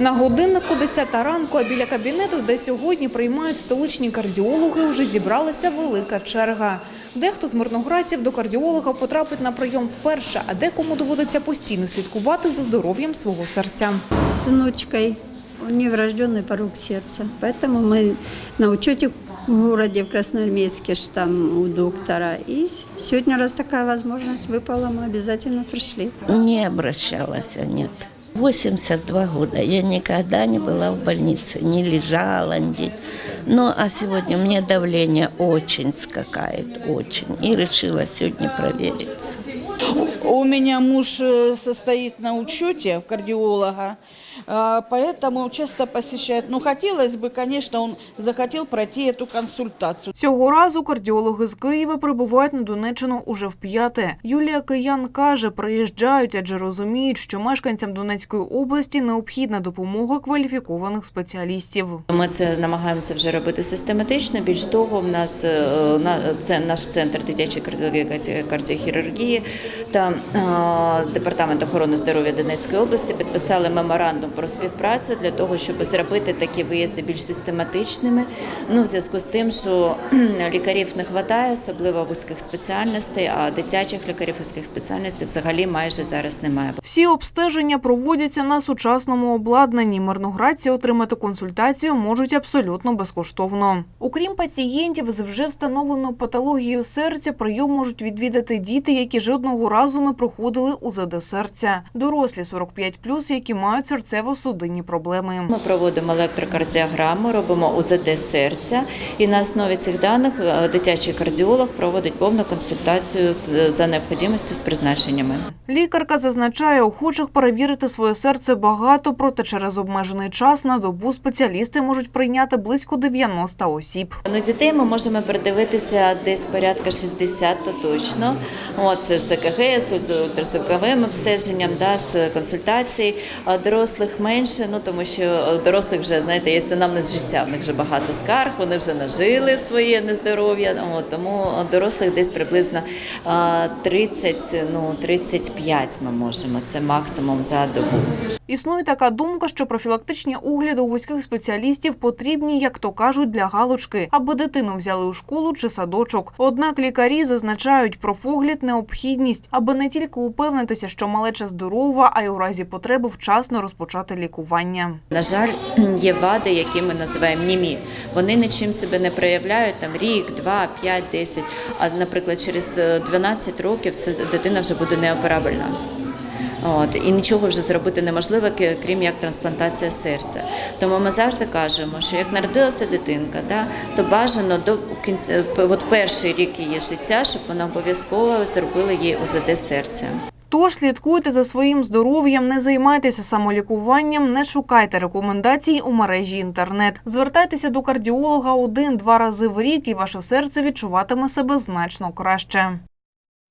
На годиннику 10 ранку, а біля кабінету, де сьогодні приймають столичні кардіологи, вже зібралася велика черга. Дехто з мирноградців до кардіолога потрапить на прийом вперше, а декому доводиться постійно слідкувати за здоров'ям свого серця. с внучкой. У нее врожденный порог сердца. Поэтому мы на учете в городе, в Красноармейске, ж там у доктора. И сегодня, раз такая возможность выпала, мы обязательно пришли. Не обращалась, нет. 82 года. Я никогда не была в больнице, не лежала. Не... Ну, а сегодня мне давление очень скакает, очень. И решила сегодня провериться. У меня муж э, состоит на учете кардиолога, поэтому часто посещает. Ну, хотелось бы, конечно, он захотел пройти эту консультацию. Цього разу кардіологи з Києва прибувають на Донеччину уже вп'яте. Юлія Киян каже, приїжджають, адже розуміють, що мешканцям Донецької області необхідна допомога кваліфікованих спеціалістів. Ми це намагаємося вже робити систематично. Більш того, в нас е, на- це наш центр дитячої кардіології каті- кардіохірургії та е, департамент охорони здоров'я Донецької області підписали меморандум про співпрацю для того, щоб зробити такі виїзди більш систематичними. Ну, в зв'язку з тим, що лікарів не вистачає, особливо вузьких спеціальностей, а дитячих лікарів вузьких спеціальностей взагалі майже зараз немає. Всі обстеження проводяться на сучасному обладнанні. Мирноградці отримати консультацію можуть абсолютно безкоштовно. Окрім пацієнтів з вже встановленою патологією серця, прийом можуть відвідати діти, які жодного разу не проходили УЗД серця, дорослі 45+, які мають серцево-судинні проблеми. Ми проводимо електрокардіограму, робимо УЗД серця, і на основі цих даних е, дитячий кардіолог проводить повну консультацію за необхідністю з призначеннями. Лікарка зазначає, охочих перевірити своє серце багато, проте через обмежений час на добу спеціалісти можуть прийняти близько 90 осіб. Ну, дітей ми можемо передивитися десь порядка 60, то точно. От, це з ЕКГ, з з обстеженням, да, з консультацій. А дорослих менше, ну тому що дорослих вже, знаєте, є анамнез життя, в них вже багато скарг, вони вже нажили своє нездоров'я. Тому дорослих десь приблизно а, 30, ну 35 ми можемо. Це максимум за добу. Існує така думка, що профілактичні огляди у вузьких спеціалістів потрібні, як то кажуть, для галочки, аби дитину взяли у школу чи садочок. Однак лікарі зазначають, профогляд необхідність, аби не тільки упевнитися, що малеча здорова, а й у разі потреби вчасно розпочати лікування. На жаль, є вади, які ми називаємо німі. Вони нічим себе не проявляють там рік, два, п'ять, десять. А, наприклад, через е, 12 років ця дитина вже буде неоперабельна. От, і нічого вже зробити неможливо, крім як трансплантація серця. Тому ми завжди кажемо, що як народилася дитинка, да, то бажано до кінця, от перший рік її життя, щоб вона обов'язково зробила їй УЗД серця. Тож слідкуйте за своїм здоров'ям, не займайтеся самолікуванням, не шукайте рекомендацій у мережі інтернет. Звертайтеся до кардіолога один-два рази в рік, і ваше серце відчуватиме себе значно краще.